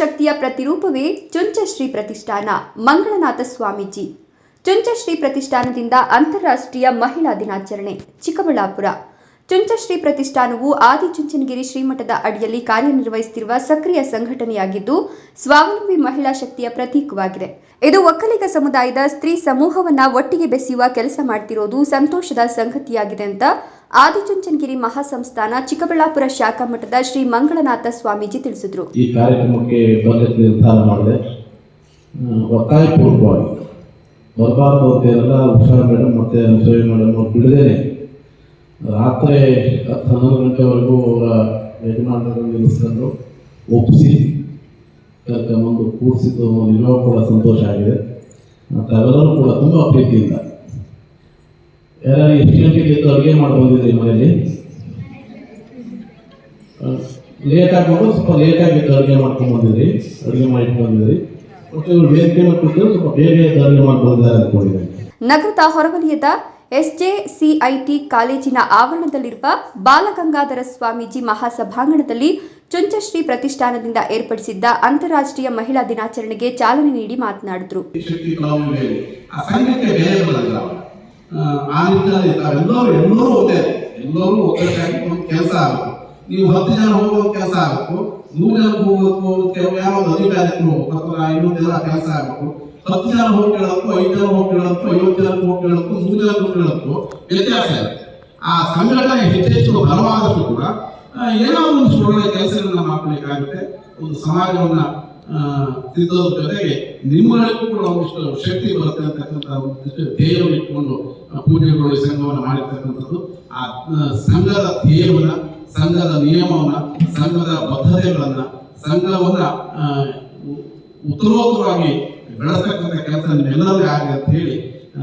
ಶಕ್ತಿಯ ಪ್ರತಿರೂಪವೇ ಚುಂಚಶ್ರೀ ಪ್ರತಿಷ್ಠಾನ. ಮಂಗಳನಾಥ ಸ್ವಾಮೀಜಿ. ಚುಂಚಶ್ರೀ ಪ್ರತಿಷ್ಠಾನದಿಂದ ಅಂತಾರಾಷ್ಟ್ರೀಯ ಮಹಿಳಾ ದಿನಾಚರಣೆ ಚಿಕ್ಕಬಳ್ಳಾಪುರ. ಚುಂಚಶ್ರೀ ಪ್ರತಿಷ್ಠಾನವು ಆದಿಚುಂಚನಗಿರಿ ಶ್ರೀಮಠದ ಅಡಿಯಲ್ಲಿ ಕಾರ್ಯನಿರ್ವಹಿಸುತ್ತಿರುವ ಸಕ್ರಿಯ ಸಂಘಟನೆಯಾಗಿದ್ದು, ಸ್ವಾವಲಂಬಿ ಮಹಿಳಾ ಶಕ್ತಿಯ ಪ್ರತೀಕವಾಗಿದೆ. ಇದು ಒಕ್ಕಲಿಗ ಸಮುದಾಯದ ಸ್ತ್ರೀ ಸಮೂಹವನ್ನ ಒಟ್ಟಿಗೆ ಬೆಸೆಯುವ ಕೆಲಸ ಮಾಡ್ತಿರೋದು ಸಂತೋಷದ ಸಂಗತಿಯಾಗಿದೆ ಅಂತ ಆದಿಚುಂಚನಗಿರಿ ಮಹಾಸಂಸ್ಥಾನ ಚಿಕ್ಕಬಳ್ಳಾಪುರ ಶಾಖಾ ಮಠದ ಶ್ರೀ ಮಂಗಳನಾಥ ಸ್ವಾಮೀಜಿ ತಿಳಿಸಿದರು. ಈ ಕಾರ್ಯಕ್ರಮಕ್ಕೆ ನಿರ್ಧಾರ ಮಾಡಿದೆ. ಒತ್ತಾಯಪೂರ್ವಕವಾಗಿ. ಬರಬಾರ್ದು ಅಂತ ಎಲ್ಲ ಹುಷಾರು ಮೇಡಮ್ ಮತ್ತೆ ಬಿಡದೇನೆ ರಾತ್ರಿ ಹತ್ತು ಹನ್ನೊಂದು ಗಂಟೆವರೆಗೂ ಅವರ ಯಜಮಾನರನ್ನು ನಿಲ್ಲಿಸ್ಕೊಂಡು ಒಪ್ಪಿಸಿ ಕರ್ಕೊಂಬಂದು ಕೂರಿಸಿದ್ದು ನಿಲ್ಲೋ ಕೂಡ ಸಂತೋಷ ಆಗಿದೆ. ಮತ್ತು ಅವೆಲ್ಲರೂ ಕೂಡ ತುಂಬ ಪ್ರೀತಿಯಿಂದ ಯಾರು ಎಷ್ಟು ಗಂಟೆಗೆ ಎದ್ದು ಅಡುಗೆ ಮಾಡಿ ಬಂದಿದ್ರಿ ಮನೆಯಲ್ಲಿ? ಲೇಟ್ ಆಗ್ಬೋದು ಸ್ವಲ್ಪ ಲೇಟಾಗಿ ಆಗಿದ್ದು ಅಡುಗೆ ಮಾಡ್ಕೊಂಡು ಬಂದಿದ್ರಿ ಅಡುಗೆ ಮಾಡಿಕೊಂಡು ಬಂದಿದ್ರಿ ಮತ್ತು ಇವರು ಬೇರೆ ಮೇಲೆ ಸ್ವಲ್ಪ ಬೇರೆ ಅಡುಗೆ ಮಾಡ್ಕೊಂಡಿದ್ದಾರೆ ಅಂದ್ಕೊಂಡಿದ್ದೀನಿ. ನಗರದ ಹೊರವಲಯದ ಎಸ್ಜೆಸಿಐಟಿ ಕಾಲೇಜಿನ ಆವರಣದಲ್ಲಿರುವ ಬಾಲಗಂಗಾಧರ ಸ್ವಾಮೀಜಿ ಮಹಾಸಭಾಂಗಣದಲ್ಲಿ ಚುಂಚಶ್ರೀ ಪ್ರತಿಷ್ಠಾನದಿಂದ ಏರ್ಪಡಿಸಿದ್ದ ಅಂತಾರಾಷ್ಟ್ರೀಯ ಮಹಿಳಾ ದಿನಾಚರಣೆಗೆ ಚಾಲನೆ ನೀಡಿ ಮಾತನಾಡಿದರು. ನೀವು ಹತ್ತು ಜನ ಹೋಗೋ ಕೆಲಸ ಆಗಬೇಕು. ನೂರು ಜನ ಹೋಗೋದಕ್ಕೂ ಯಾವ್ದು ಅಧಿಕಾರಕ್ಕೆ ಹೋಗ್ಬೇಕು. ಅಥವಾ ಇನ್ನೊಂದೆಲ್ಲ ಕೆಲಸ ಆಗಬೇಕು. ಹತ್ತು ಜನ ಐದರ ಕೇಳೋದಕ್ಕೂ ಐದು ಜನ ಹೋಗಿ ಕೇಳೋದಕ್ಕೂ ಐವತ್ತು ಜನ ನೂರು ಜನ ವ್ಯತ್ಯಾಸ ಇದೆ. ಆ ಸಂಘಟನೆ ಹೆಚ್ಚೆಚ್ಚು ಬಲವಾದಷ್ಟು ಕೂಡ ಏನಾದ್ರು ಏನೋ ಒಂದು ಒಳ್ಳೆಯ ಕೆಲಸಗಳನ್ನ ಮಾಡಬೇಕಾಗುತ್ತೆ ಒಂದು ಸಮಾಜವನ್ನ ತಿದ್ದೋದ್ರ ಜೊತೆಗೆ ನಿಮ್ಮಗಳಿಗೂ ಕೂಡ ಒಂದಿಷ್ಟು ಶಕ್ತಿ ಬರುತ್ತೆ ಅಂತಕ್ಕಂಥ ಒಂದಿಷ್ಟು ಧ್ಯೇಯವನ್ನು ಇಟ್ಕೊಂಡು ಪೂಜೆ ಪೂಜೆಗಳು ಸಂಘವನ್ನು ಮಾಡಿರ್ತಕ್ಕಂಥದ್ದು. ಆ ಸಂಘದ ಧ್ಯೇಯವನ್ನ, ಸಂಘದ ನಿಯಮವನ್ನ, ಸಂಘದ ಬದ್ಧತೆಗಳನ್ನ, ಸಂಘವನ್ನ ಉತ್ತರೋತ್ತರವಾಗಿ ಬೆಳೆಸ್ತಕ್ಕಂಥ ಕೆಲಸ ನಿಮ್ಮೆಲ್ಲರಿಗೂ ಆಗಲಿ ಅಂತ ಹೇಳಿ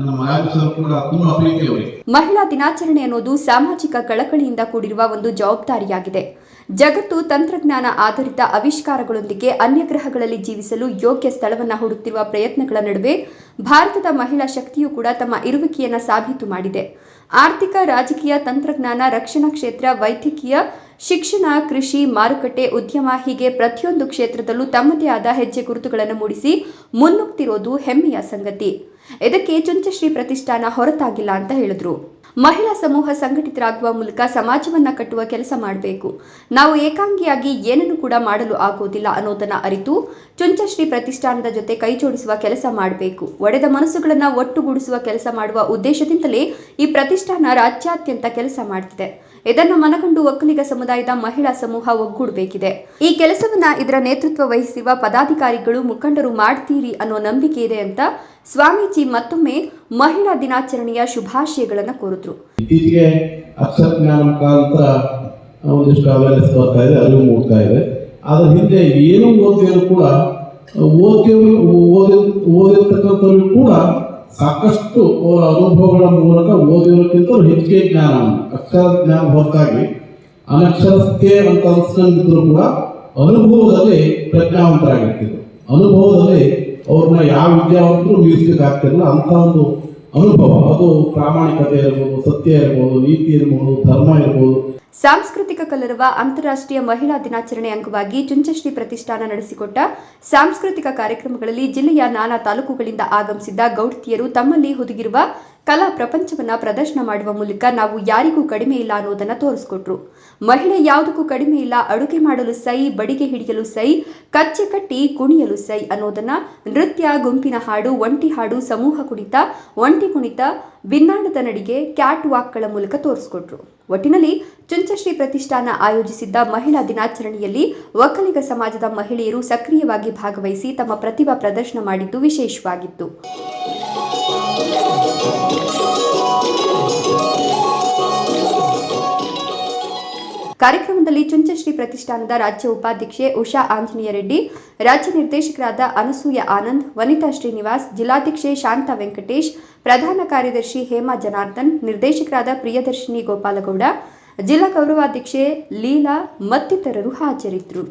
ನಮ್ಮ ರಾಜ್ಯಸಭೆ ಕೂಡ ತುಂಬಾ ಪ್ರೀತಿ ಅವರಿಗೆ ಮಹಿಳಾ ದಿನಾಚರಣೆ ಅನ್ನೋದು ಸಾಮಾಜಿಕ ಕಳಕಳಿಯಿಂದ ಕೂಡಿರುವ ಒಂದು ಜವಾಬ್ದಾರಿಯಾಗಿದೆ. ಜಗತ್ತು ತಂತ್ರಜ್ಞಾನ ಆಧಾರಿತ ಆವಿಷ್ಕಾರಗಳೊಂದಿಗೆ ಅನ್ಯ ಗ್ರಹಗಳಲ್ಲಿ ಜೀವಿಸಲು ಯೋಗ್ಯ ಸ್ಥಳವನ್ನು ಹುಡುಕ್ತಿರುವ ಪ್ರಯತ್ನಗಳ ನಡುವೆ ಭಾರತದ ಮಹಿಳಾ ಶಕ್ತಿಯು ಕೂಡ ತಮ್ಮ ಇರುವಿಕೆಯನ್ನು ಸಾಬೀತು ಮಾಡಿದೆ. ಆರ್ಥಿಕ, ರಾಜಕೀಯ, ತಂತ್ರಜ್ಞಾನ, ರಕ್ಷಣಾ ಕ್ಷೇತ್ರ, ವೈದ್ಯಕೀಯ, ಶಿಕ್ಷಣ, ಕೃಷಿ, ಮಾರುಕಟ್ಟೆ, ಉದ್ಯಮ ಹೀಗೆ ಪ್ರತಿಯೊಂದು ಕ್ಷೇತ್ರದಲ್ಲೂ ತಮ್ಮದೇ ಆದ ಹೆಜ್ಜೆ ಗುರುತುಗಳನ್ನು ಮೂಡಿಸಿ ಮುನ್ನುಗ್ತಿರೋದು ಹೆಮ್ಮೆಯ ಸಂಗತಿ. ಇದಕ್ಕೆ ಚುಂಚಶ್ರೀ ಪ್ರತಿಷ್ಠಾನ ಹೊರತಾಗಿಲ್ಲ ಅಂತ ಹೇಳಿದ್ರು. ಮಹಿಳಾ ಸಮೂಹ ಸಂಘಟಿತರಾಗುವ ಮೂಲಕ ಸಮಾಜವನ್ನ ಕಟ್ಟುವ ಕೆಲಸ ಮಾಡಬೇಕು. ನಾವು ಏಕಾಂಗಿಯಾಗಿ ಏನನ್ನು ಕೂಡ ಮಾಡಲು ಆಗೋದಿಲ್ಲ ಅನ್ನೋದನ್ನ ಅರಿತು ಚುಂಚಶ್ರೀ ಪ್ರತಿಷ್ಠಾನದ ಜೊತೆ ಕೈ ಜೋಡಿಸುವ ಕೆಲಸ ಮಾಡಬೇಕು. ಒಡೆದ ಮನಸ್ಸುಗಳನ್ನ ಒಟ್ಟುಗೂಡಿಸುವ ಕೆಲಸ ಮಾಡುವ ಉದ್ದೇಶದಿಂದಲೇ ಈ ಪ್ರತಿಷ್ಠಾನ ರಾಜ್ಯಾದ್ಯಂತ ಕೆಲಸ ಮಾಡ್ತಿದೆ. ಇದನ್ನ ಮನಗಂಡು ಒಕ್ಕಲಿಗ ಸಮುದಾಯದ ಮಹಿಳಾ ಸಮೂಹ ಒಗ್ಗೂಡಬೇಕಿದೆ. ಈ ಕೆಲಸವನ್ನ ಇದರ ನೇತೃತ್ವ ವಹಿಸಿರುವ ಪದಾಧಿಕಾರಿಗಳು ಮುಖಂಡರು ಮಾಡ್ತೀರಿ ಅನ್ನೋ ನಂಬಿಕೆ ಇದೆ ಅಂತ ಸ್ವಾಮೀಜಿ ಮತ್ತೊಮ್ಮೆ ಮಹಿಳಾ ದಿನಾಚರಣೆಯ ಶುಭಾಶಯಗಳನ್ನು ಕೋರಿದ್ರು. ಇತ್ತೀಚೆಗೆ ಅಕ್ಷರ ಜ್ಞಾನ ಮುಖಾಂತರ ಒಂದಿಷ್ಟು ಅವೇರ್ನೆಸ್ ಬರ್ತಾ ಇದೆ ಅರಿವು ಮೂಡ್ತಾ ಇದೆ ಅದ್ರ ಹಿಂದೆ ಏನು ಓದಿದ್ರು ಕೂಡ ಓದಿ ಓದಿ ಓದಿರ್ತಕ್ಕಂಥವ್ರು ಕೂಡ ಸಾಕಷ್ಟು ಅವರ ಅನುಭವಗಳ ಮೂಲಕ ಓದಿರೋಕ್ಕಿಂತ ಹೆಚ್ಚಿಗೆ ಜ್ಞಾನ ಅಕ್ಷರ ಜ್ಞಾನ ಹೊರತಾಗಿ ಅನಕ್ಷರಸ್ಥೆ ಅಂತ ಅನ್ಸ್ಕೊಂಡಿದ್ರು ಕೂಡ ಅನುಭವದಲ್ಲಿ ಪ್ರಜ್ಞಾವಂತರಾಗಿರ್ತಿದ್ರು. ಅನುಭವದಲ್ಲಿ ಅವ್ರನ್ನ ಯಾವ ವಿದ್ಯಾವಂತರು ನಿಲ್ಲಿಸ್ಲಿಕ್ಕೆ ಅಂತ ಒಂದು ಅನುಭವ. ಅದು ಪ್ರಾಮಾಣಿಕತೆ ಇರ್ಬೋದು, ಸತ್ಯ ಇರ್ಬೋದು, ನೀತಿ ಇರ್ಬೋದು, ಧರ್ಮ ಇರ್ಬೋದು. ಸಾಂಸ್ಕೃತಿಕ ಕಲರವ ಅಂತಾರಾಷ್ಟ್ರೀಯ ಮಹಿಳಾ ದಿನಾಚರಣೆ ಅಂಗವಾಗಿ ಚುಂಚಶ್ರೀ ಪ್ರತಿಷ್ಠಾನ ನಡೆಸಿಕೊಟ್ಟ ಸಾಂಸ್ಕೃತಿಕ ಕಾರ್ಯಕ್ರಮಗಳಲ್ಲಿ ಜಿಲ್ಲೆಯ ನಾನಾ ತಾಲೂಕುಗಳಿಂದ ಆಗಮಿಸಿದ್ದ ಗೌಡತಿಯರು ತಮ್ಮಲ್ಲಿ ಹುದುಗಿರುವ ಕಲಾ ಪ್ರಪಂಚವನ್ನ ಪ್ರದರ್ಶನ ಮಾಡುವ ಮೂಲಕ ನಾವು ಯಾರಿಗೂ ಕಡಿಮೆ ಇಲ್ಲ ಅನ್ನೋದನ್ನ ತೋರಿಸ್ಕೊಟ್ರು. ಮಹಿಳೆ ಯಾವುದಕ್ಕೂ ಕಡಿಮೆ ಇಲ್ಲ, ಅಡುಗೆ ಮಾಡಲು ಸೈ, ಬಡಿಗೆ ಹಿಡಿಯಲು ಸೈ, ಕಚ್ಚೆ ಕಟ್ಟಿ ಕುಣಿಯಲು ಸೈ ಅನ್ನೋದನ್ನ ನೃತ್ಯ, ಗುಂಪಿನ ಹಾಡು, ಒಂಟಿ ಹಾಡು, ಸಮೂಹ ಕುಣಿತ, ಒಂಟಿ ಕುಣಿತ ಬಿನ್ನಾಣದ ನಡಿಗೆ, ಕ್ಯಾಟ್ ವಾಕ್ಗಳ ಮೂಲಕ ತೋರಿಸ್ಕೊಟ್ರು. ಒಟ್ಟಿನಲ್ಲಿ ಚುಂಚಶ್ರೀ ಪ್ರತಿಷ್ಠಾನ ಆಯೋಜಿಸಿದ್ದ ಮಹಿಳಾ ದಿನಾಚರಣೆಯಲ್ಲಿ ಒಕ್ಕಲಿಗ ಸಮಾಜದ ಮಹಿಳೆಯರು ಸಕ್ರಿಯವಾಗಿ ಭಾಗವಹಿಸಿ ತಮ್ಮ ಪ್ರತಿಭಾ ಪ್ರದರ್ಶನ ಮಾಡಿದ್ದು ವಿಶೇಷವಾಗಿತ್ತು. ಕಾರ್ಯಕ್ರಮದಲ್ಲಿ ಚುಂಚಶ್ರೀ ಪ್ರತಿಷ್ಠಾನದ ರಾಜ್ಯ ಉಪಾಧ್ಯಕ್ಷೆ ಉಷಾ ಆಂಜನೇಯ ರೆಡ್ಡಿ ರಾಜ್ಯ ನಿರ್ದೇಶಕರಾದ ಅನಸೂಯ ಆನಂದ್, ವನಿತಾ ಶ್ರೀನಿವಾಸ್, ಜಿಲ್ಲಾಧ್ಯಕ್ಷೆ ಶಾಂತಾ ವೆಂಕಟೇಶ್, ಪ್ರಧಾನ ಕಾರ್ಯದರ್ಶಿ ಹೇಮಾ ಜನಾರ್ದನ್, ನಿರ್ದೇಶಕರಾದ ಪ್ರಿಯದರ್ಶಿನಿ ಗೋಪಾಲಗೌಡ, ಜಿಲ್ಲಾ ಗೌರವಾಧ್ಯಕ್ಷೆ ಲೀಲಾ ಮತ್ತಿತರರು ಹಾಜರಿದ್ದರು.